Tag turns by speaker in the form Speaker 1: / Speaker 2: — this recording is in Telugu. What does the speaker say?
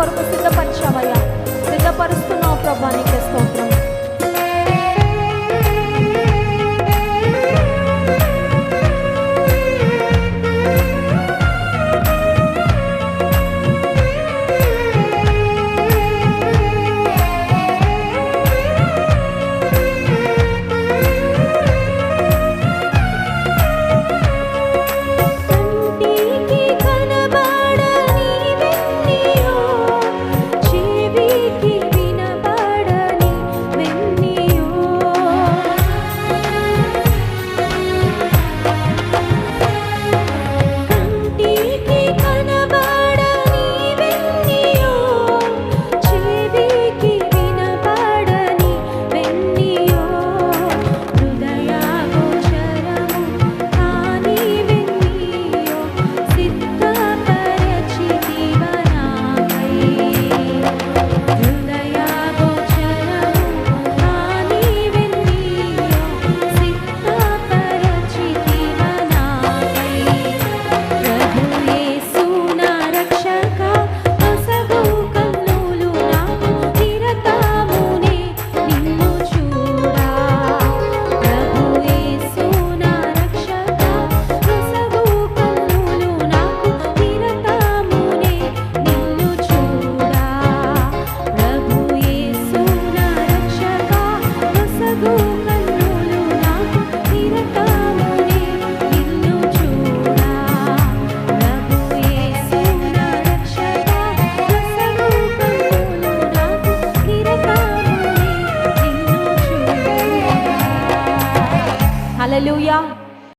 Speaker 1: కొరకు సిద్ధపరిచావయ్యా. సిద్ధపరుస్తున్నావు ప్రభా không?